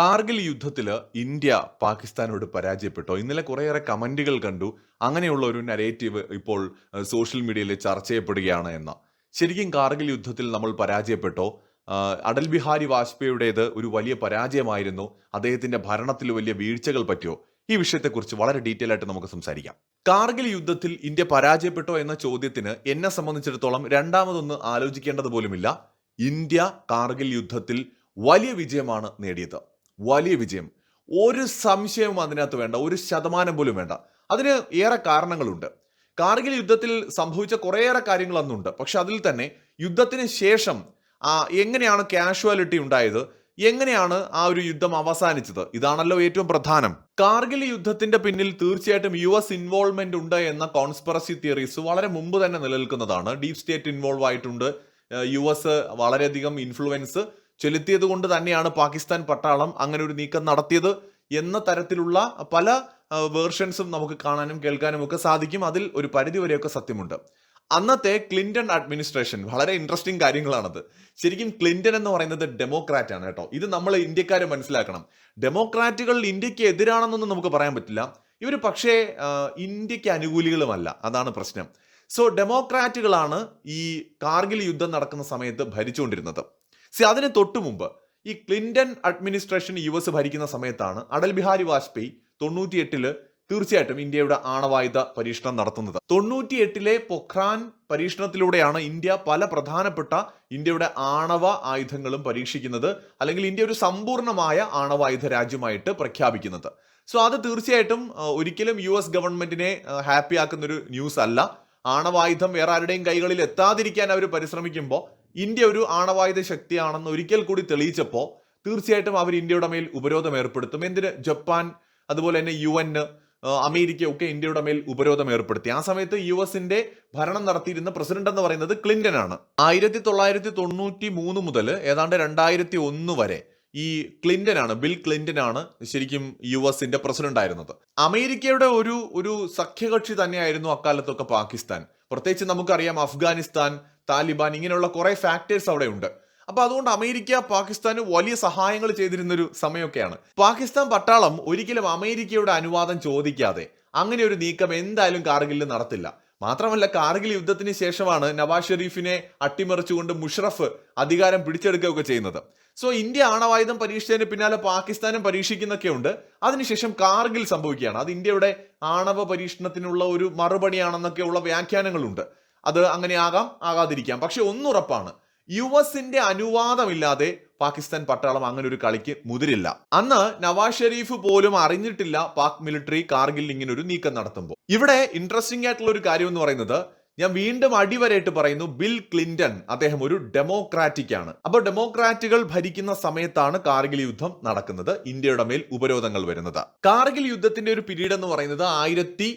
കാർഗിൽ യുദ്ധത്തിൽ ഇന്ത്യ പാകിസ്ഥാനോട് പരാജയപ്പെട്ടോ? ഇന്നലെ കുറേയേറെ കമന്റുകൾ കണ്ടു. അങ്ങനെയുള്ള ഒരു നരേറ്റീവ് ഇപ്പോൾ സോഷ്യൽ മീഡിയയിൽ ചർച്ച ചെയ്യപ്പെടുകയാണ് എന്ന. ശരിക്കും കാർഗിൽ യുദ്ധത്തിൽ നമ്മൾ പരാജയപ്പെട്ടോ? അടൽ ബിഹാരി വാജ്പേയിയുടേത് ഒരു വലിയ പരാജയമായിരുന്നു. അദ്ദേഹത്തിന്റെ ഭരണത്തിൽ വലിയ വീഴ്ചകൾ പറ്റിയോ? ഈ വിഷയത്തെക്കുറിച്ച് വളരെ ഡീറ്റെയിൽ ആയിട്ട് നമുക്ക് സംസാരിക്കാം. കാർഗിൽ യുദ്ധത്തിൽ ഇന്ത്യ പരാജയപ്പെട്ടോ എന്ന ചോദ്യത്തിന് എന്നെ സംബന്ധിച്ചിടത്തോളം രണ്ടാമതൊന്ന് ആലോചിക്കേണ്ടത് പോലുമില്ല. ഇന്ത്യ കാർഗിൽ യുദ്ധത്തിൽ വലിയ വിജയമാണ് നേടിയത്. വലിയ വിജയം. ഒരു സംശയവും അതിനകത്ത് വേണ്ട ഒരു ശതമാനം പോലും വേണ്ട. അതിന് ഏറെ കാരണങ്ങളുണ്ട്. കാർഗിൽ യുദ്ധത്തിൽ സംഭവിച്ച കുറേയേറെ കാര്യങ്ങൾ അന്നുണ്ട്. പക്ഷെ അതിൽ തന്നെ യുദ്ധത്തിന് ശേഷം എങ്ങനെയാണ് കാഷ്വാലിറ്റി ഉണ്ടായത്? എങ്ങനെയാണ് ആ ഒരു യുദ്ധം അവസാനിച്ചത്? ഇതാണല്ലോ ഏറ്റവും പ്രധാനം. കാർഗിൽ യുദ്ധത്തിന്റെ പിന്നിൽ തീർച്ചയായിട്ടും യു എസ് ഇൻവോൾവ്മെന്റ് ഉണ്ട് എന്ന കോൺസ്പിറസി തിയറീസ് വളരെ മുമ്പ് തന്നെ നിലനിൽക്കുന്നതാണ്. ഡീപ് സ്റ്റേറ്റ് ഇൻവോൾവ് ആയിട്ടുണ്ട്. യു എസ് വളരെയധികം ഇൻഫ്ലുവൻസ് ചെലുത്തിയത് കൊണ്ട് തന്നെയാണ് പാകിസ്ഥാൻ പട്ടാളം അങ്ങനെ ഒരു നീക്കം നടത്തിയത് എന്ന തരത്തിലുള്ള പല വേർഷൻസും നമുക്ക് കാണാനും കേൾക്കാനും ഒക്കെ സാധിക്കും. അതിൽ ഒരു പരിധി വരെയൊക്കെ സത്യമുണ്ട്. അന്നത്തെ ക്ലിന്റൺ അഡ്മിനിസ്ട്രേഷൻ വളരെ ഇൻട്രസ്റ്റിംഗ് കാര്യങ്ങളാണത്. ശരിക്കും ക്ലിന്റൺ എന്ന് പറയുന്നത് ഡെമോക്രാറ്റ് ആണ് കേട്ടോ. ഇത് നമ്മൾ ഇന്ത്യക്കാർ മനസ്സിലാക്കണം. ഡെമോക്രാറ്റുകൾ ഇന്ത്യയ്ക്ക് എതിരാണെന്നൊന്നും നമുക്ക് പറയാൻ പറ്റില്ല. ഇവർ പക്ഷേ ഇന്ത്യയ്ക്ക് അനുകൂലികളുമല്ല. അതാണ് പ്രശ്നം. സോ ഡെമോക്രാറ്റുകളാണ് ഈ കാർഗിൽ യുദ്ധം നടക്കുന്ന സമയത്ത് ഭരിച്ചുകൊണ്ടിരുന്നത്. സി അതിന് തൊട്ടു മുമ്പ് ഈ ക്ലിന്റൺ അഡ്മിനിസ്ട്രേഷൻ യു എസ് ഭരിക്കുന്ന സമയത്താണ് അടൽ ബിഹാരി വാജ്പേയി തൊണ്ണൂറ്റിയെട്ടിൽ തീർച്ചയായിട്ടും ഇന്ത്യയുടെ ആണവായുധ പരീക്ഷണം നടത്തുന്നത്. തൊണ്ണൂറ്റിയെട്ടിലെ പൊഖ്രാൻ പരീക്ഷണത്തിലൂടെയാണ് ഇന്ത്യ പല പ്രധാനപ്പെട്ട ഇന്ത്യയുടെ ആണവ ആയുധങ്ങളും പരീക്ഷിക്കുന്നത് അല്ലെങ്കിൽ ഇന്ത്യ ഒരു സമ്പൂർണമായ ആണവായുധ രാജ്യമായിട്ട് പ്രഖ്യാപിക്കുന്നത്. സോ അത് തീർച്ചയായിട്ടും ഒരിക്കലും യു എസ് ഗവൺമെന്റിനെ ഹാപ്പി ആക്കുന്ന ഒരു ന്യൂസ് അല്ല ആണവായുധം വേറെ ആരുടെയും കൈകളിൽ എത്താതിരിക്കാൻ അവർ പരിശ്രമിക്കുമ്പോൾ ഇന്ത്യ ഒരു ആണവായുധ ശക്തിയാണെന്ന് ഒരിക്കൽ കൂടി തെളിയിച്ചപ്പോൾ തീർച്ചയായിട്ടും അവർ ഇന്ത്യയുടെ മേൽ ഉപരോധം ഏർപ്പെടുത്തും. എന്തിന്? ജപ്പാൻ അതുപോലെ തന്നെ യു അമേരിക്ക ഒക്കെ ഇന്ത്യയുടെ മേൽ ഉപരോധം ഏർപ്പെടുത്തി. ആ സമയത്ത് യു എസിന്റെ ഭരണം നടത്തിയിരുന്ന പ്രസിഡന്റ് എന്ന് പറയുന്നത് ക്ലിന്റൺ ആണ്. ആയിരത്തി തൊള്ളായിരത്തി തൊണ്ണൂറ്റി മൂന്ന് മുതൽ ഏതാണ്ട് രണ്ടായിരത്തി ഒന്ന് വരെ ഈ ക്ലിന്റൺ ആണ് ബിൽ ക്ലിന്റൺ ആണ് ശരിക്കും യു എസിന്റെ പ്രസിഡന്റ് ആയിരുന്നത്. അമേരിക്കയുടെ ഒരു ഒരു സഖ്യകക്ഷി തന്നെയായിരുന്നു അക്കാലത്തൊക്കെ പാകിസ്ഥാൻ. പ്രത്യേകിച്ച് നമുക്കറിയാം അഫ്ഗാനിസ്ഥാൻ താലിബാൻ ഇങ്ങനെയുള്ള കുറെ ഫാക്ടേഴ്സ് അവിടെ ഉണ്ട് അപ്പൊ അതുകൊണ്ട് അമേരിക്ക പാകിസ്ഥാന് വലിയ സഹായങ്ങൾ ചെയ്തിരുന്നൊരു സമയമൊക്കെയാണ്. പാകിസ്ഥാൻ പട്ടാളം ഒരിക്കലും അമേരിക്കയുടെ അനുവാദം ചോദിക്കാതെ അങ്ങനെ ഒരു നീക്കം എന്തായാലും കാർഗിലിൽ നടത്തില്ല. മാത്രമല്ല കാർഗിൽ യുദ്ധത്തിന് ശേഷമാണ് നവാസ് ഷെരീഫിനെ അട്ടിമറിച്ചുകൊണ്ട് മുഷറഫ് അധികാരം പിടിച്ചെടുക്കുകയൊക്കെ ചെയ്യുന്നത്. സോ ഇന്ത്യ ആണവായുധം പരീക്ഷിച്ചതിന് പിന്നാലെ പാകിസ്ഥാനും പരീക്ഷിക്കുന്നൊക്കെ ഉണ്ട്. അതിനുശേഷം കാർഗിൽ സംഭവിക്കുകയാണ്. അത് ഇന്ത്യയുടെ ആണവ പരീക്ഷണത്തിനുള്ള ഒരു മറുപടിയാണെന്നൊക്കെയുള്ള വ്യാഖ്യാനങ്ങളുണ്ട്. അത് അങ്ങനെ ആകാം ആകാതിരിക്കാം. പക്ഷെ ഒന്നുറപ്പാണ്. യു എസിന്റെ അനുവാദമില്ലാതെ പാകിസ്ഥാൻ പട്ടാളം അങ്ങനെ ഒരു കളിക്ക് മുതിരില്ല. അന്ന് നവാസ് ഷെരീഫ് പോലും അറിഞ്ഞിട്ടില്ല പാക് മിലിറ്ററി കാർഗിൽ ഇങ്ങനെ ഒരു നീക്കം നടത്തുമ്പോൾ. ഇവിടെ ഇൻട്രസ്റ്റിംഗ് ആയിട്ടുള്ള ഒരു കാര്യം എന്ന് പറയുന്നത് ഞാൻ വീണ്ടും അടിവരയിട്ട് പറയുന്നു ബിൽ ക്ലിന്റൺ അദ്ദേഹം ഒരു ഡെമോക്രാറ്റിക് ആണ് അപ്പോൾ ഡെമോക്രാറ്റുകൾ ഭരിക്കുന്ന സമയത്താണ് കാർഗിൽ യുദ്ധം നടക്കുന്നത് ഇന്ത്യയുടെ മേൽ ഉപരോധങ്ങൾ വരുന്നത്. കാർഗിൽ യുദ്ധത്തിന്റെ ഒരു പിരീഡ് എന്ന് പറയുന്നത് ആയിരത്തി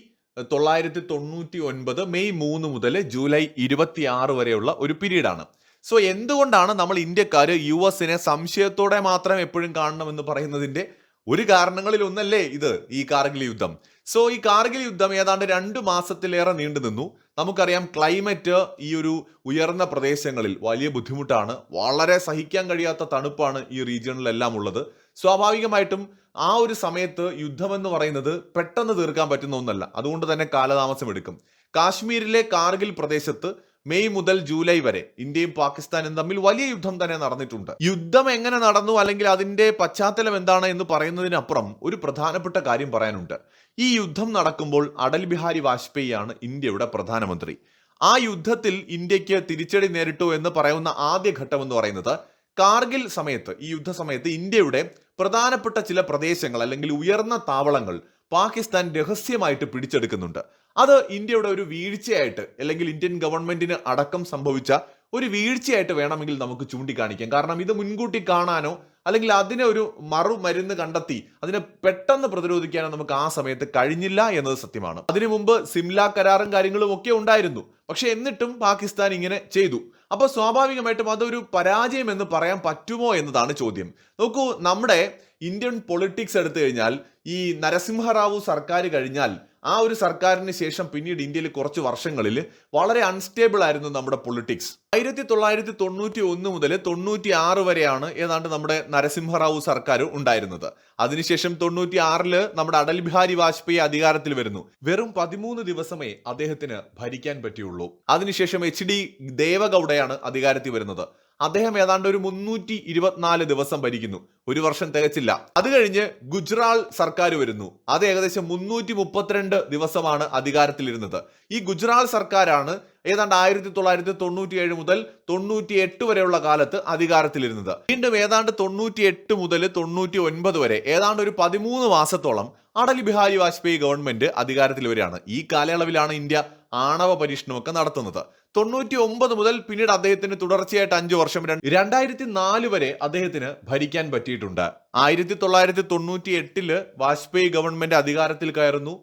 തൊള്ളായിരത്തി തൊണ്ണൂറ്റി ഒൻപത് മെയ് മൂന്ന് മുതൽ ജൂലൈ ഇരുപത്തി ആറ് വരെയുള്ള ഒരു പീരീഡാണ്. സോ എന്തുകൊണ്ടാണ് നമ്മൾ ഇന്ത്യക്കാർ യു എസിനെ സംശയത്തോടെ മാത്രം എപ്പോഴും കാണണമെന്ന് പറയുന്നതിന്റെ ഒരു കാരണങ്ങളിൽ ഒന്നല്ലേ ഇത് ഈ കാർഗിൽ യുദ്ധം? സോ ഈ കാർഗിൽ യുദ്ധം ഏതാണ്ട് രണ്ട് മാസത്തിലേറെ നീണ്ടു നിന്നു. നമുക്കറിയാം ക്ലൈമറ്റ് ഈ ഒരു ഉയർന്ന പ്രദേശങ്ങളിൽ വലിയ ബുദ്ധിമുട്ടാണ്. വളരെ സഹിക്കാൻ കഴിയാത്ത തണുപ്പാണ് ഈ റീജിയണിലെല്ലാം ഉള്ളത്. സ്വാഭാവികമായിട്ടും ആ ഒരു സമയത്ത് യുദ്ധമെന്ന് പറയുന്നത് പെട്ടെന്ന് തീർക്കാൻ പറ്റുന്ന ഒന്നല്ല. അതുകൊണ്ട് തന്നെ കാലതാമസം എടുക്കും കാശ്മീരിലെ കാർഗിൽ പ്രദേശത്ത് മെയ് മുതൽ ജൂലൈ വരെ ഇന്ത്യയും പാകിസ്ഥാനും തമ്മിൽ വലിയ യുദ്ധം തന്നെ നടന്നിട്ടുണ്ട്. യുദ്ധം എങ്ങനെ നടന്നു അല്ലെങ്കിൽ അതിന്റെ പശ്ചാത്തലം എന്താണ് എന്ന് പറയുന്നതിനപ്പുറം ഒരു പ്രധാനപ്പെട്ട കാര്യം പറയാനുണ്ട്. ഈ യുദ്ധം നടക്കുമ്പോൾ അടൽ ബിഹാരി വാജ്പേയി ആണ് ഇന്ത്യയുടെ പ്രധാനമന്ത്രി. ആ യുദ്ധത്തിൽ ഇന്ത്യയ്ക്ക് തിരിച്ചടി നേരിട്ടു എന്ന് പറയുന്ന ആദ്യ ഘട്ടം എന്ന് പറയുന്നത് കാർഗിൽ സമയത്ത് ഈ യുദ്ധ സമയത്ത് ഇന്ത്യയുടെ പ്രധാനപ്പെട്ട ചില പ്രദേശങ്ങൾ അല്ലെങ്കിൽ ഉയർന്ന താവളങ്ങൾ പാകിസ്ഥാൻ രഹസ്യമായിട്ട് പിടിച്ചെടുക്കുന്നുണ്ട്. അത് ഇന്ത്യയുടെ ഒരു വീഴ്ചയായിട്ട് അല്ലെങ്കിൽ ഇന്ത്യൻ ഗവൺമെന്റിന് അടക്കം സംഭവിച്ച ഒരു വീഴ്ചയായിട്ട് വേണമെങ്കിൽ നമുക്ക് ചൂണ്ടിക്കാണിക്കാം. കാരണം ഇത് മുൻകൂട്ടി കാണാനോ അല്ലെങ്കിൽ അതിനെ ഒരു മറുമരുന്ന് കണ്ടെത്തി അതിനെ പെട്ടെന്ന് പ്രതിരോധിക്കാനോ നമുക്ക് ആ സമയത്ത് കഴിഞ്ഞില്ല എന്നത് സത്യമാണ്. അതിനു മുമ്പ് സിംല കരാറും കാര്യങ്ങളും ഒക്കെ ഉണ്ടായിരുന്നു. പക്ഷെ എന്നിട്ടും പാകിസ്ഥാൻ ഇങ്ങനെ ചെയ്തു. അപ്പോൾ സ്വാഭാവികമായിട്ടും അതൊരു പരാജയം എന്ന് പറയാൻ പറ്റുമോ എന്നതാണ് ചോദ്യം. നോക്കൂ നമ്മുടെ ഇന്ത്യൻ പൊളിറ്റിക്സ് എടുത്തു കഴിഞ്ഞാൽ ഈ നരസിംഹറാവു സർക്കാർ കഴിഞ്ഞാൽ ആ ഒരു സർക്കാരിന് ശേഷം പിന്നീട് ഇന്ത്യയിൽ കുറച്ച് വർഷങ്ങളിൽ വളരെ അൺസ്റ്റേബിൾ ആയിരുന്നു നമ്മുടെ പൊളിറ്റിക്സ് ആയിരത്തി തൊള്ളായിരത്തി തൊണ്ണൂറ്റി ഒന്ന് മുതൽ തൊണ്ണൂറ്റി ആറ് വരെയാണ് ഏതാണ്ട് നമ്മുടെ നരസിംഹറാവു സർക്കാർ ഉണ്ടായിരുന്നത്. അതിനുശേഷം തൊണ്ണൂറ്റി ആറിൽ നമ്മുടെ അടൽ ബിഹാരി വാജ്പേയി അധികാരത്തിൽ വരുന്നു. വെറും പതിമൂന്ന് ദിവസമേ അദ്ദേഹത്തിന് ഭരിക്കാൻ പറ്റിയുള്ളൂ. അതിനുശേഷം എച്ച് ഡി ദേവഗൌഡയാണ് അധികാരത്തിൽ വരുന്നത്. അദ്ദേഹം ഏതാണ്ട് ഒരു മുന്നൂറ്റി ഇരുപത്തിനാല് ദിവസം ഭരിക്കുന്നു. ഒരു വർഷം തികച്ചില്ല. അത് കഴിഞ്ഞ് ഗുജറാൾ സർക്കാർ വരുന്നു. അത് ഏകദേശം മുന്നൂറ്റി മുപ്പത്തിരണ്ട് ദിവസമാണ് അധികാരത്തിലിരുന്നത്. ഈ ഗുജറാൾ സർക്കാരാണ് ഏതാണ്ട് ആയിരത്തി തൊള്ളായിരത്തി തൊണ്ണൂറ്റി ഏഴ് മുതൽ തൊണ്ണൂറ്റി എട്ട് വരെയുള്ള കാലത്ത് അധികാരത്തിലിരുന്നത്. വീണ്ടും ഏതാണ്ട് തൊണ്ണൂറ്റി എട്ട് മുതൽ തൊണ്ണൂറ്റി ഒൻപത് വരെ ഏതാണ്ട് ഒരു പതിമൂന്ന് മാസത്തോളം അടൽ ബിഹാരി വാജ്പേയി ഗവൺമെന്റ് അധികാരത്തിൽ വരികയാണ് ഈ കാലയളവിലാണ് ഇന്ത്യ ആണവ പരീക്ഷണമൊക്കെ നടത്തുന്നത്. തൊണ്ണൂറ്റി ഒമ്പത് മുതൽ പിന്നീട് അദ്ദേഹത്തിന് തുടർച്ചയായിട്ട് അഞ്ചു വർഷം രണ്ടായിരത്തി നാല് വരെ അദ്ദേഹത്തിന് ഭരിക്കാൻ പറ്റിയിട്ടുണ്ട്. ആയിരത്തി തൊള്ളായിരത്തി തൊണ്ണൂറ്റി എട്ടിൽ വാജ്പേയി ഗവൺമെന്റ് അധികാരത്തിൽ കയറുന്നു.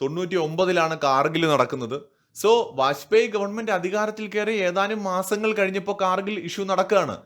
തൊണ്ണൂറ്റി ഒമ്പതിലാണ് കാർഗിൽ നടക്കുന്നത്. സോ വാജ്പേയി ഗവൺമെന്റ് അധികാരത്തിൽ കയറി ഏതാനും മാസങ്ങൾ കഴിഞ്ഞപ്പോൾ കാർഗിൽ ഇഷ്യൂ നടക്കുകയാണ്.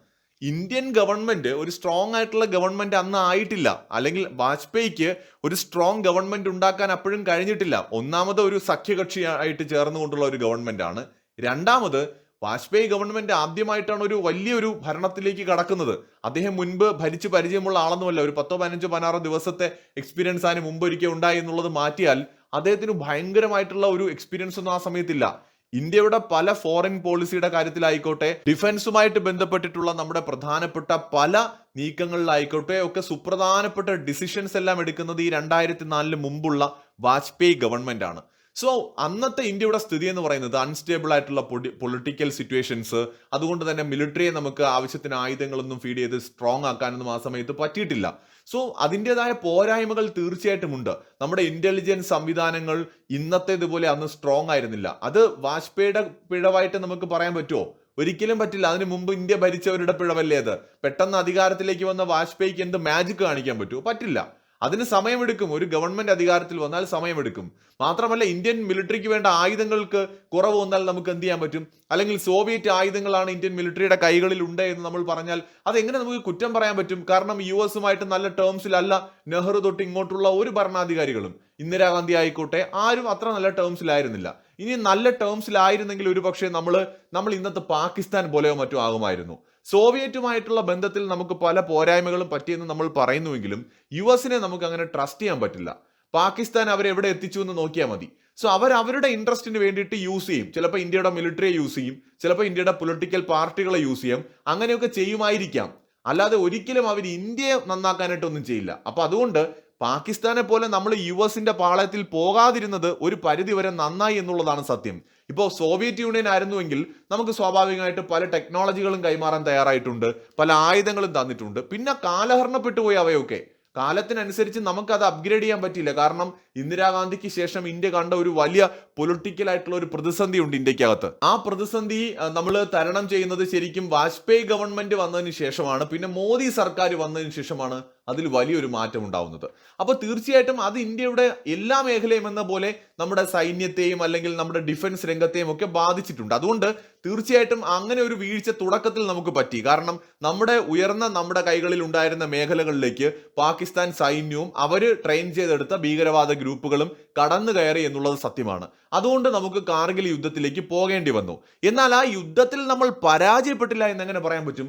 ഇന്ത്യൻ ഗവൺമെന്റ് ഒരു സ്ട്രോങ് ആയിട്ടുള്ള ഗവൺമെന്റ് അന്ന് ആയിട്ടില്ല. അല്ലെങ്കിൽ വാജ്പേയിക്ക് ഒരു സ്ട്രോങ് ഗവൺമെന്റ് ഉണ്ടാക്കാൻ അപ്പോഴും കഴിഞ്ഞിട്ടില്ല. ഒന്നാമത് ഒരു സഖ്യകക്ഷി ആയിട്ട് ചേർന്നുകൊണ്ടുള്ള ഒരു ഗവൺമെന്റ് ആണ്. രണ്ടാമത് വാജ്പേയി ഗവൺമെന്റ് ആദ്യമായിട്ടാണ് ഒരു വലിയൊരു ഭരണത്തിലേക്ക് കടക്കുന്നത്. അദ്ദേഹം മുൻപ് ഭരിച്ചു പരിചയമുള്ള ആളൊന്നുമല്ല. ഒരു പത്തോ പതിനഞ്ചോ പതിനാറോ ദിവസത്തെ എക്സ്പീരിയൻസ് അതിന് മുമ്പ് ഒരിക്കൽ ഉണ്ടായി എന്നുള്ളത് മാറ്റിയാൽ അദ്ദേഹത്തിന് ഭയങ്കരമായിട്ടുള്ള ഒരു എക്സ്പീരിയൻസ് ഒന്നും ആ സമയത്തില്ല. ഇന്ത്യയുടെ പല ഫോറിൻ പോളിസിയുടെ കാര്യത്തിലായിക്കോട്ടെ ഡിഫൻസുമായിട്ട് ബന്ധപ്പെട്ടിട്ടുള്ള നമ്മുടെ പ്രധാനപ്പെട്ട പല നീക്കങ്ങളിലായിക്കോട്ടെ ഒക്കെ സുപ്രധാനപ്പെട്ട ഡിസിഷൻസ് എല്ലാം എടുക്കുന്നത് ഈ രണ്ടായിരത്തി നാലിന് മുമ്പുള്ള വാജ്പേയി ഗവൺമെന്റ് ആണ്. സോ അന്നത്തെ ഇന്ത്യയുടെ സ്ഥിതി എന്ന് പറയുന്നത് അൺസ്റ്റേബിൾ ആയിട്ടുള്ള പൊളിറ്റിക്കൽ സിറ്റുവേഷൻസ് അതുകൊണ്ട് തന്നെ മിലിറ്ററിയെ നമുക്ക് ആവശ്യത്തിന് ആയുധങ്ങളൊന്നും ഫീഡ് ചെയ്ത് സ്ട്രോങ് ആക്കാനൊന്നും ആ സമയത്ത് പറ്റിയിട്ടില്ല. സോ അതിന്റെതായ പോരായ്മകൾ തീർച്ചയായിട്ടും ഉണ്ട്. നമ്മുടെ ഇന്റലിജൻസ് സംവിധാനങ്ങൾ ഇന്നത്തേതുപോലെ അന്ന് സ്ട്രോങ് ആയിരുന്നില്ല. അത് വാജ്പേയിയുടെ പിഴവായിട്ട് നമുക്ക് പറയാൻ പറ്റുമോ ഒരിക്കലും പറ്റില്ല. അതിനു മുമ്പ് ഇന്ത്യ ഭരിച്ചവരുടെ പിഴവല്ലേ അത്? പെട്ടെന്ന് അധികാരത്തിലേക്ക് വന്ന വാജ്പേയിക്ക് എന്ത് മാജിക് കാണിക്കാൻ പറ്റുമോ പറ്റില്ല. അതിന് സമയമെടുക്കും. ഒരു ഗവൺമെന്റ് അധികാരത്തിൽ വന്നാൽ സമയമെടുക്കും. മാത്രമല്ല ഇന്ത്യൻ മിലിറ്ററിക്ക് വേണ്ട ആയുധങ്ങൾക്ക് കുറവ് വന്നാൽ നമുക്ക് എന്ത് ചെയ്യാൻ പറ്റും? അല്ലെങ്കിൽ സോവിയറ്റ് ആയുധങ്ങളാണ് ഇന്ത്യൻ മിലിറ്ററിയുടെ കൈകളിൽ ഉണ്ട് എന്ന് നമ്മൾ പറഞ്ഞാൽ അതെങ്ങനെ നമുക്ക് കുറ്റം പറയാൻ പറ്റും? കാരണം യു എസുമായിട്ട് നല്ല ടേംസിലല്ല നെഹ്റു തൊട്ട് ഇങ്ങോട്ടുള്ള ഒരു ഭരണാധികാരികളും ഇന്ദിരാഗാന്ധി ആയിക്കോട്ടെ ആരും അത്ര നല്ല ടേംസിലായിരുന്നില്ല ഇനി നല്ല ടേംസിലായിരുന്നെങ്കിൽ ഒരു പക്ഷേ നമ്മൾ നമ്മൾ ഇന്നത്തെ പാകിസ്ഥാൻ പോലെയോ മറ്റോ ആകുമായിരുന്നു. സോവിയറ്റുമായിട്ടുള്ള ബന്ധത്തിൽ നമുക്ക് പല പോരായ്മകളും പറ്റിയെന്ന് നമ്മൾ പറയുന്നുവെങ്കിലും യു എസിനെ നമുക്ക് അങ്ങനെ ട്രസ്റ്റ് ചെയ്യാൻ പറ്റില്ല. പാകിസ്ഥാൻ അവരെ എവിടെ എത്തിച്ചു എന്ന് നോക്കിയാൽ മതി. സോ അവർ അവരുടെ ഇൻട്രസ്റ്റിന് വേണ്ടിയിട്ട് യൂസ് ചെയ്യും. ചിലപ്പോൾ ഇന്ത്യയുടെ മിലിറ്ററിയെ യൂസ് ചെയ്യും. ചിലപ്പോൾ ഇന്ത്യയുടെ പൊളിറ്റിക്കൽ പാർട്ടികളെ യൂസ് ചെയ്യും. അങ്ങനെയൊക്കെ ചെയ്യുമായിരിക്കാം. അല്ലാതെ ഒരിക്കലും അവർ ഇന്ത്യയെ നന്നാക്കാനായിട്ടൊന്നും ചെയ്യില്ല. അപ്പൊ അതുകൊണ്ട് പാകിസ്ഥാനെ പോലെ നമ്മൾ യു എസിന്റെ പാളയത്തിൽ പോകാതിരുന്നത് ഒരു പരിധി വരെ നന്നായി എന്നുള്ളതാണ് സത്യം. ഇപ്പോൾ സോവിയറ്റ് യൂണിയൻ ആയിരുന്നുവെങ്കിൽ നമുക്ക് സ്വാഭാവികമായിട്ട് പല ടെക്നോളജികളും കൈമാറാൻ തയ്യാറായിട്ടുണ്ട്. പല ആയുധങ്ങളും തന്നിട്ടുണ്ട്. പിന്നെ കാലഹരണപ്പെട്ടു പോയി അവയൊക്കെ. കാലത്തിനനുസരിച്ച് നമുക്കത് അപ്ഗ്രേഡ് ചെയ്യാൻ പറ്റില്ല കാരണം ഇന്ദിരാഗാന്ധിക്ക് ശേഷം ഇന്ത്യ കണ്ട ഒരു വലിയ പൊളിറ്റിക്കൽ ആയിട്ടുള്ള ഒരു പ്രതിസന്ധി ഉണ്ട് ഇന്ത്യക്കകത്ത്. ആ പ്രതിസന്ധി നമ്മൾ തരണം ചെയ്യുന്നത് ശരിക്കും വാജ്പേയി ഗവൺമെന്റ് വന്നതിന് ശേഷമാണ് പിന്നെ മോദി സർക്കാർ വന്നതിന് ശേഷമാണ് അതിൽ വലിയൊരു മാറ്റം ഉണ്ടാവുന്നത്. അപ്പോൾ തീർച്ചയായിട്ടും അത് ഇന്ത്യയുടെ എല്ലാ മേഖലയും എന്ന പോലെ നമ്മുടെ സൈന്യത്തെയും അല്ലെങ്കിൽ നമ്മുടെ ഡിഫൻസ് രംഗത്തെയും ഒക്കെ ബാധിച്ചിട്ടുണ്ട്. അതുകൊണ്ട് തീർച്ചയായിട്ടും അങ്ങനെ ഒരു വീഴ്ച തുടക്കത്തിൽ നമുക്ക് പറ്റി. കാരണം നമ്മുടെ ഉയർന്ന നമ്മുടെ കൈകളിൽ ഉണ്ടായിരുന്ന മേഖലകളിലേക്ക് പാകിസ്ഥാൻ സൈന്യവും അവർ ട്രെയിൻ ചെയ്തെടുത്ത ഭീകരവാദ ഗ്രൂപ്പുകളും കടന്നു കയറി എന്നുള്ളത് സത്യമാണ്. അതുകൊണ്ട് നമുക്ക് കാർഗിൽ യുദ്ധത്തിലേക്ക് പോകേണ്ടി വന്നു. എന്നാൽ ആ യുദ്ധത്തിൽ നമ്മൾ പരാജയപ്പെട്ടില്ല എന്ന് എങ്ങനെ പറയാൻ പറ്റും?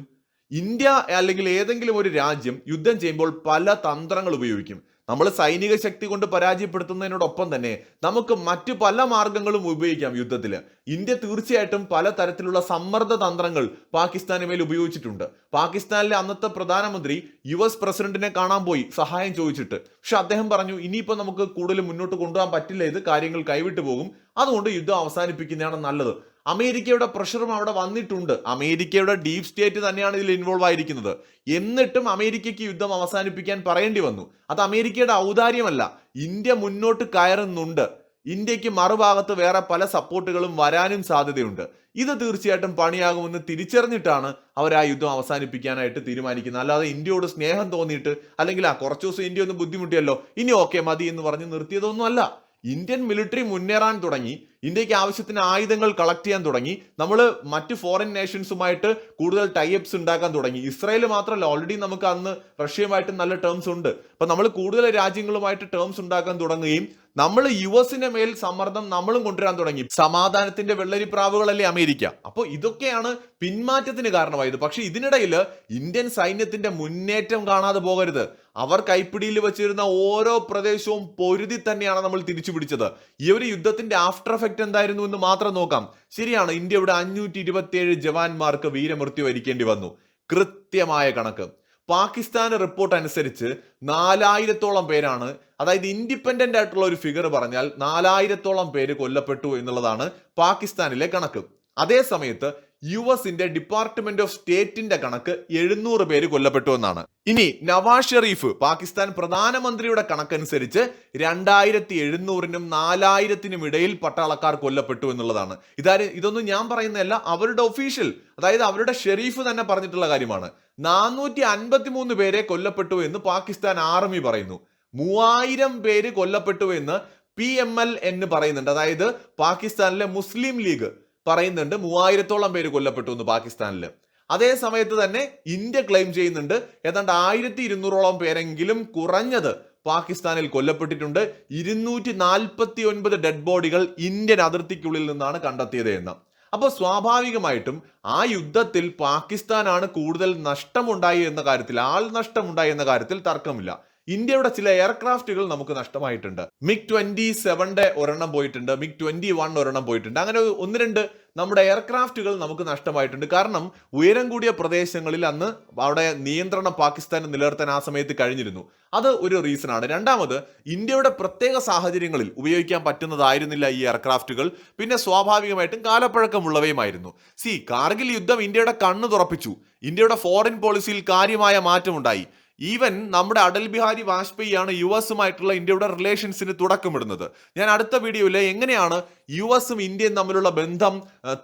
ഇന്ത്യ അല്ലെങ്കിൽ ഏതെങ്കിലും ഒരു രാജ്യം യുദ്ധം ചെയ്യുമ്പോൾ പല തന്ത്രങ്ങൾ ഉപയോഗിക്കും. നമ്മൾ സൈനിക ശക്തി കൊണ്ട് പരാജയപ്പെടുത്തുന്നതിനോടൊപ്പം തന്നെ നമുക്ക് മറ്റു പല മാർഗങ്ങളും ഉപയോഗിക്കാം യുദ്ധത്തിൽ. ഇന്ത്യ തീർച്ചയായിട്ടും പല തരത്തിലുള്ള സമ്മർദ്ദ തന്ത്രങ്ങൾ പാകിസ്ഥാന് മേൽ ഉപയോഗിച്ചിട്ടുണ്ട്. പാകിസ്ഥാനിലെ അന്നത്തെ പ്രധാനമന്ത്രി യു എസ് പ്രസിഡന്റിനെ കാണാൻ പോയി സഹായം ചോദിച്ചിട്ട്. പക്ഷെ അദ്ദേഹം പറഞ്ഞു ഇനിയിപ്പോൾ നമുക്ക് കൂടുതൽ മുന്നോട്ട് കൊണ്ടുപോകാൻ പറ്റില്ല. ഇത് കാര്യങ്ങൾ കൈവിട്ടു പോകും. അതുകൊണ്ട് യുദ്ധം അവസാനിപ്പിക്കുന്നതാണ് നല്ലത്. അമേരിക്കയുടെ പ്രഷറും അവിടെ വന്നിട്ടുണ്ട്. അമേരിക്കയുടെ ഡീപ് സ്റ്റേറ്റ് തന്നെയാണ് ഇതിൽ ഇൻവോൾവ് ആയിരിക്കുന്നത്. എന്നിട്ടും അമേരിക്കയ്ക്ക് യുദ്ധം അവസാനിപ്പിക്കാൻ പറയേണ്ടി വന്നു. അത് അമേരിക്കയുടെ ഔദാര്യമല്ല. ഇന്ത്യ മുന്നോട്ട് കയറുന്നുണ്ട്. ഇന്ത്യയ്ക്ക് മറുഭാഗത്ത് വേറെ പല സപ്പോർട്ടുകളും വരാനും സാധ്യതയുണ്ട്. ഇത് തീർച്ചയായിട്ടും പണിയാകുമെന്ന് തിരിച്ചറിഞ്ഞിട്ടാണ് അവർ ആ യുദ്ധം അവസാനിപ്പിക്കാനായിട്ട് തീരുമാനിക്കുന്നത്. അല്ലാതെ ഇന്ത്യയോട് സ്നേഹം തോന്നിയിട്ട് അല്ലെങ്കിൽ ആ കുറച്ച് ദിവസം ഇന്ത്യ ഒന്ന് ബുദ്ധിമുട്ടിയല്ലോ ഇനി ഓക്കെ മതി എന്ന് പറഞ്ഞ് നിർത്തിയതൊന്നും അല്ല ഇന്ത്യൻ മിലിറ്ററി മുന്നേറാൻ തുടങ്ങി ഇന്ത്യയ്ക്ക് ആവശ്യത്തിന് ആയുധങ്ങൾ കളക്ട് ചെയ്യാൻ തുടങ്ങി നമ്മൾ മറ്റ് ഫോറിൻ നേഷൻസുമായിട്ട് കൂടുതൽ ടൈപ്സ് ഉണ്ടാക്കാൻ തുടങ്ങി. ഇസ്രായേൽ മാത്രമല്ല ഓൾറെഡി നമുക്ക് അന്ന് റഷ്യയുമായിട്ട് നല്ല ടേംസ് ഉണ്ട്. അപ്പൊ നമ്മൾ കൂടുതൽ രാജ്യങ്ങളുമായിട്ട് ടേംസ് ഉണ്ടാക്കാൻ തുടങ്ങുകയും നമ്മൾ യു എസിന്റെ മേൽ സമ്മർദ്ദം നമ്മളും കൊണ്ടുവരാൻ തുടങ്ങി. സമാധാനത്തിന്റെ വെള്ളരിപ്രാവുകളല്ലേ അമേരിക്ക? അപ്പോൾ ഇതൊക്കെയാണ് പിന്മാറ്റത്തിന് കാരണമായത്. പക്ഷെ ഇതിനിടയിൽ ഇന്ത്യൻ സൈന്യത്തിന്റെ മുന്നേറ്റം കാണാതെ പോകരുത്. അവർ കൈപ്പിടിയിൽ വെച്ചിരുന്ന ഓരോ പ്രദേശവും പൊരുതി തന്നെയാണ് നമ്മൾ തിരിച്ചു പിടിച്ചത്. ഈ ഒരു യുദ്ധത്തിന്റെ ആഫ്റ്റർ എഫക്റ്റ് എന്തായിരുന്നു എന്ന് മാത്രം നോക്കാം. ശരിയാണ് ഇന്ത്യയുടെ അഞ്ഞൂറ്റി ഇരുപത്തിയേഴ് ജവാന്മാർക്ക് വീരമൃത്യു വരിക്കേണ്ടി വന്നു. കൃത്യമായ കണക്ക്. പാകിസ്ഥാൻ റിപ്പോർട്ട് അനുസരിച്ച് നാലായിരത്തോളം പേരാണ് അതായത് ഇൻഡിപെൻഡന്റ് ആയിട്ടുള്ള ഒരു ഫിഗർ പറഞ്ഞാൽ നാലായിരത്തോളം പേര് കൊല്ലപ്പെട്ടു എന്നുള്ളതാണ് പാകിസ്ഥാനിലെ കണക്ക്. അതേ സമയത്ത് യു എസിന്റെ ഡിപ്പാർട്ട്മെന്റ് ഓഫ് സ്റ്റേറ്റിന്റെ കണക്ക് എഴുന്നൂറ് പേര് കൊല്ലപ്പെട്ടു എന്നാണ്. ഇനി നവാസ് ഷെറീഫ് പാകിസ്ഥാൻ പ്രധാനമന്ത്രിയുടെ കണക്കനുസരിച്ച് രണ്ടായിരത്തി എഴുന്നൂറിനും നാലായിരത്തിനും ഇടയിൽ പട്ടാളക്കാർ കൊല്ലപ്പെട്ടു എന്നുള്ളതാണ്. ഇതാരും ഇതൊന്നും ഞാൻ പറയുന്നതല്ല അവരുടെ ഒഫീഷ്യൽ അതായത് അവരുടെ ഷെരീഫ് തന്നെ പറഞ്ഞിട്ടുള്ള കാര്യമാണ്. നാനൂറ്റി അൻപത്തി മൂന്ന് പേരെ കൊല്ലപ്പെട്ടു എന്ന് പാകിസ്ഥാൻ ആർമി പറയുന്നു. മൂവായിരം പേര് കൊല്ലപ്പെട്ടു എന്ന് പി എം എൽ എന്ന് പറയുന്നുണ്ട്. അതായത് പാകിസ്ഥാനിലെ മുസ്ലിം ലീഗ് പറയുന്നുണ്ട് മൂവായിരത്തോളം പേര് കൊല്ലപ്പെട്ടു എന്ന് പാകിസ്ഥാനിൽ അതേ സമയത്ത് തന്നെ ഇന്ത്യ ക്ലെയിം ചെയ്യുന്നുണ്ട്. ഏതാണ്ട് ആയിരത്തി ഇരുന്നൂറോളം പേരെങ്കിലും കുറഞ്ഞത് പാകിസ്ഥാനിൽ കൊല്ലപ്പെട്ടിട്ടുണ്ട്. ഇരുന്നൂറ്റി നാൽപ്പത്തി ഒൻപത് ഡെഡ് ബോഡികൾ ഇന്ത്യൻ അതിർത്തിക്കുള്ളിൽ നിന്നാണ് കണ്ടെത്തിയത് എന്ന്. അപ്പോൾ സ്വാഭാവികമായിട്ടും ആ യുദ്ധത്തിൽ പാകിസ്ഥാനാണ് കൂടുതൽ നഷ്ടമുണ്ടായി എന്ന കാര്യത്തിൽ ആൾ നഷ്ടമുണ്ടായി എന്ന കാര്യത്തിൽ തർക്കമില്ല. ഇന്ത്യയുടെ ചില എയർക്രാഫ്റ്റുകൾ നമുക്ക് നഷ്ടമായിട്ടുണ്ട്. മിഗ് ട്വന്റി സെവന്റെ ഒരെണ്ണം പോയിട്ടുണ്ട്. മിഗ് ട്വന്റി വൺ ഒരെണ്ണം പോയിട്ടുണ്ട്. അങ്ങനെ ഒന്ന് രണ്ട് നമ്മുടെ എയർക്രാഫ്റ്റുകൾ നമുക്ക് നഷ്ടമായിട്ടുണ്ട്. കാരണം ഉയരം കൂടിയ പ്രദേശങ്ങളിൽ അന്ന് അവിടെ നിയന്ത്രണം പാകിസ്ഥാൻ നിലനിർത്താൻ ആ സമയത്ത് കഴിഞ്ഞിരുന്നു. അത് ഒരു റീസൺ ആണ് രണ്ടാമത് ഇന്ത്യയുടെ പ്രത്യേക സാഹചര്യങ്ങളിൽ ഉപയോഗിക്കാൻ പറ്റുന്നതായിരുന്നില്ല ഈ എയർക്രാഫ്റ്റുകൾ. പിന്നെ സ്വാഭാവികമായിട്ടും കാലപ്പഴക്കമുള്ളവയുമായിരുന്നു. സി കാർഗിൽ യുദ്ധം ഇന്ത്യയുടെ കണ്ണ് തുറപ്പിച്ചു. ഇന്ത്യയുടെ ഫോറിൻ പോളിസിയിൽ കാര്യമായ മാറ്റമുണ്ടായി. ഈവൻ നമ്മുടെ അടൽ ബിഹാരി വാജ്പേയി ആണ് യു എസുമായിട്ടുള്ള ഇന്ത്യയുടെ റിലേഷൻസിന് തുടക്കമിടുന്നത്. ഞാൻ അടുത്ത വീഡിയോയിൽ എങ്ങനെയാണ് യു എസും ഇന്ത്യയും തമ്മിലുള്ള ബന്ധം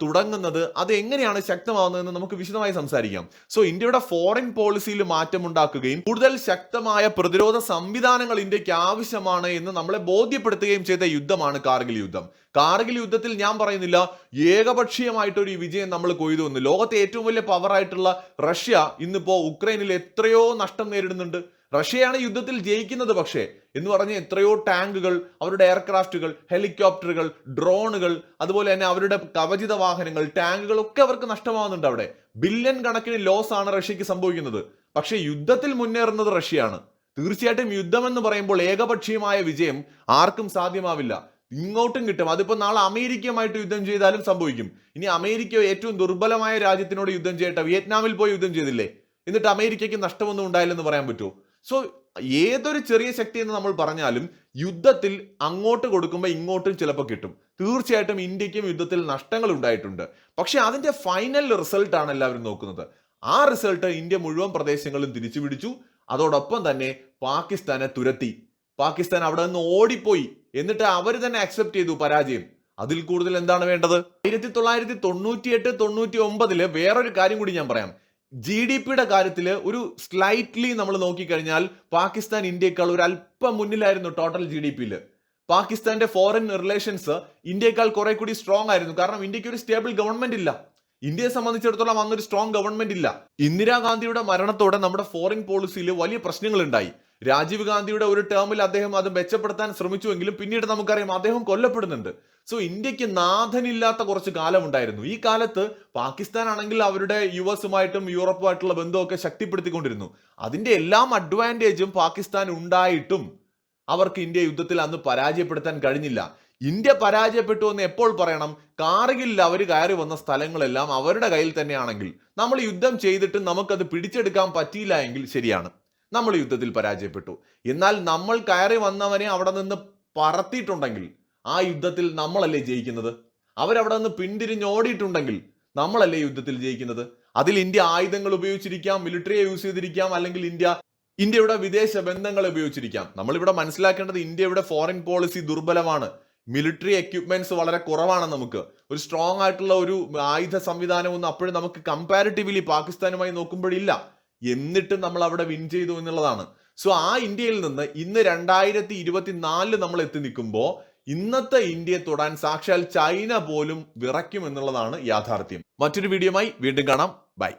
തുടങ്ങുന്നത് അത് എങ്ങനെയാണ് ശക്തമാവുന്നതെന്ന് നമുക്ക് വിശദമായി സംസാരിക്കാം. സോ ഇന്ത്യയുടെ ഫോറിൻ പോളിസിയിൽ മാറ്റമുണ്ടാക്കുകയും കൂടുതൽ ശക്തമായ പ്രതിരോധ സംവിധാനങ്ങൾ ഇന്ത്യയ്ക്ക് ആവശ്യമാണ് എന്ന് നമ്മളെ ബോധ്യപ്പെടുത്തുകയും ചെയ്ത യുദ്ധമാണ് കാർഗിൽ യുദ്ധം. കാർഗിൽ യുദ്ധത്തിൽ ഞാൻ പറയുന്നില്ല ഏകപക്ഷീയമായിട്ടൊരു വിജയം നമ്മൾ കൊയ്തു എന്ന്. ലോകത്തെ ഏറ്റവും വലിയ പവറായിട്ടുള്ള റഷ്യ ഇന്നിപ്പോ ഉക്രൈനിൽ എത്രയോ നഷ്ടം നേരിടുന്നുണ്ട്. റഷ്യയാണ് യുദ്ധത്തിൽ ജയിക്കുന്നത് പക്ഷേ എന്ന് പറഞ്ഞ് എത്രയോ ടാങ്കുകൾ അവരുടെ എയർക്രാഫ്റ്റുകൾ ഹെലികോപ്റ്ററുകൾ ഡ്രോണുകൾ അതുപോലെ തന്നെ അവരുടെ കവചിത വാഹനങ്ങൾ ടാങ്കുകൾ ഒക്കെ അവർക്ക് നഷ്ടമാവുന്നുണ്ട് അവിടെ. ബില്യൺ കണക്കിന് ലോസ് ആണ് റഷ്യക്ക് സംഭവിക്കുന്നത്. പക്ഷേ യുദ്ധത്തിൽ മുന്നേറുന്നത് റഷ്യയാണ്. തീർച്ചയായിട്ടും യുദ്ധം എന്ന് പറയുമ്പോൾ ഏകപക്ഷീയമായ വിജയം ആർക്കും സാധ്യമാവില്ല. ഇങ്ങോട്ടും കിട്ടും. അതിപ്പോ നാളെ അമേരിക്കയുമായിട്ട് യുദ്ധം ചെയ്താലും സംഭവിക്കും. ഇനി അമേരിക്ക ഏറ്റവും ദുർബലമായ രാജ്യത്തിനോട് യുദ്ധം ചെയ്യട്ടെ. വിയറ്റ്നാമിൽ പോയി യുദ്ധം ചെയ്തില്ലേ? എന്നിട്ട് അമേരിക്കയ്ക്ക് നഷ്ടമൊന്നും ഉണ്ടായില്ലെന്ന് പറയാൻ പറ്റുമോ? സോ ഏതൊരു ചെറിയ ശക്തി എന്ന് നമ്മൾ പറഞ്ഞാലും യുദ്ധത്തിൽ അങ്ങോട്ട് കൊടുക്കുമ്പോൾ ഇങ്ങോട്ടും ചിലപ്പോൾ കിട്ടും. തീർച്ചയായിട്ടും ഇന്ത്യക്കും യുദ്ധത്തിൽ നഷ്ടങ്ങൾ ഉണ്ടായിട്ടുണ്ട്. പക്ഷേ അതിന്റെ ഫൈനൽ റിസൾട്ടാണ് എല്ലാവരും നോക്കുന്നത്. ആ റിസൾട്ട് ഇന്ത്യ മുഴുവൻ പ്രദേശങ്ങളും തിരിച്ചു പിടിച്ചു. അതോടൊപ്പം തന്നെ പാകിസ്ഥാനെ തുരത്തി. പാകിസ്ഥാൻ അവിടെ നിന്ന് ഓടിപ്പോയി. എന്നിട്ട് അവർ തന്നെ അക്സെപ്റ്റ് ചെയ്തു പരാജയം. അതിൽ കൂടുതൽ എന്താണ് വേണ്ടത്? ആയിരത്തി തൊള്ളായിരത്തി തൊണ്ണൂറ്റിയെട്ട് തൊണ്ണൂറ്റി ഒമ്പതിൽ വേറൊരു കാര്യം കൂടി ഞാൻ പറയാം. ജി ഡി പിയുടെ കാര്യത്തിൽ ഒരു സ്ലൈറ്റ്ലി നമ്മൾ നോക്കിക്കഴിഞ്ഞാൽ പാകിസ്ഥാൻ ഇന്ത്യയേക്കാൾ ഒരു അല്പം മുന്നിലായിരുന്നു ടോട്ടൽ ജി ഡി പിയിൽ പാകിസ്ഥാന്റെ ഫോറിൻ റിലേഷൻസ് ഇന്ത്യയേക്കാൾ കുറെ കൂടി സ്ട്രോങ് ആയിരുന്നു. കാരണം ഇന്ത്യയ്ക്ക് ഒരു സ്റ്റേബിൾ ഗവൺമെന്റ് ഇല്ല. ഇന്ത്യയെ സംബന്ധിച്ചിടത്തോളം അന്നൊരു സ്ട്രോങ് ഗവൺമെന്റ് ഇല്ല. ഇന്ദിരാഗാന്ധിയുടെ മരണത്തോടെ നമ്മുടെ ഫോറിൻ പോളിസിയിൽ വലിയ പ്രശ്നങ്ങൾ ഉണ്ടായി. രാജീവ് ഗാന്ധിയുടെ ഒരു ടേമിൽ അദ്ദേഹം അത് മെച്ചപ്പെടുത്താൻ ശ്രമിച്ചുവെങ്കിലും പിന്നീട് നമുക്കറിയാം അദ്ദേഹം കൊല്ലപ്പെടുന്നുണ്ട്. സോ ഇന്ത്യയ്ക്ക് നാഥനില്ലാത്ത കുറച്ച് കാലമുണ്ടായിരുന്നു. ഈ കാലത്ത് പാകിസ്ഥാൻ ആണെങ്കിൽ അവരുടെ യു എസുമായിട്ടും യൂറോപ്പുമായിട്ടുള്ള ബന്ധമൊക്കെ ശക്തിപ്പെടുത്തിക്കൊണ്ടിരുന്നു. അതിന്റെ എല്ലാം അഡ്വാന്റേജും പാകിസ്ഥാൻ ഉണ്ടായിട്ടും അവർക്ക് ഇന്ത്യ യുദ്ധത്തിൽ അന്ന് പരാജയപ്പെടുത്താൻ കഴിഞ്ഞില്ല. ഇന്ത്യ പരാജയപ്പെട്ടു എന്ന് എപ്പോൾ പറയണം? കാർഗിലിൽ അവർ കയറി വന്ന സ്ഥലങ്ങളെല്ലാം അവരുടെ കയ്യിൽ തന്നെയാണെങ്കിൽ നമ്മൾ യുദ്ധം ചെയ്തിട്ട് നമുക്കത് പിടിച്ചെടുക്കാൻ പറ്റിയില്ല എങ്കിൽ ശരിയാണ്. നമ്മൾ യുദ്ധത്തിൽ പരാജയപ്പെട്ടു. എന്നാൽ നമ്മൾ കയറി വന്നവനെ അവിടെ നിന്ന് പറത്തിയിട്ടുണ്ടെങ്കിൽ ആ യുദ്ധത്തിൽ നമ്മളല്ലേ ജയിക്കുന്നത്? അവരവിടെ നിന്ന് പിന്തിരിഞ്ഞോടിയിട്ടുണ്ടെങ്കിൽ നമ്മളല്ലേ യുദ്ധത്തിൽ ജയിക്കുന്നത്? അതിൽ ഇന്ത്യ ആയുധങ്ങൾ ഉപയോഗിച്ചിരിക്കാം മിലിറ്ററിയെ യൂസ് ചെയ്തിരിക്കാം അല്ലെങ്കിൽ ഇന്ത്യ ഇന്ത്യയുടെ വിദേശ ബന്ധങ്ങൾ ഉപയോഗിച്ചിരിക്കാം. നമ്മളിവിടെ മനസ്സിലാക്കേണ്ടത് ഇന്ത്യയുടെ ഫോറിൻ പോളിസി ദുർബലമാണ്. മിലിറ്ററി എക്യുപ്മെന്റ്സ് വളരെ കുറവാണ് നമുക്ക്. ഒരു സ്ട്രോങ് ആയിട്ടുള്ള ഒരു ആയുധ സംവിധാനമൊന്നും അപ്പോഴും നമുക്ക് കമ്പാരിറ്റീവ്ലി പാകിസ്ഥാനുമായി നോക്കുമ്പോഴില്ല. എന്നിട്ടും നമ്മൾ അവിടെ വിൻ ചെയ്തു എന്നുള്ളതാണ്. സോ ആ ഇന്ത്യയിൽ നിന്ന് ഇന്ന് രണ്ടായിരത്തി ഇരുപത്തിനാലിൽ നമ്മൾ എത്തി നിൽക്കുമ്പോൾ ഇന്നത്തെ ഇന്ത്യയെ തൊടാൻ സാക്ഷാൽ ചൈന പോലും വിറയ്ക്കും എന്നുള്ളതാണ് യാഥാർത്ഥ്യം. മറ്റൊരു വീഡിയോയുമായി വീണ്ടും കാണാം. ബൈ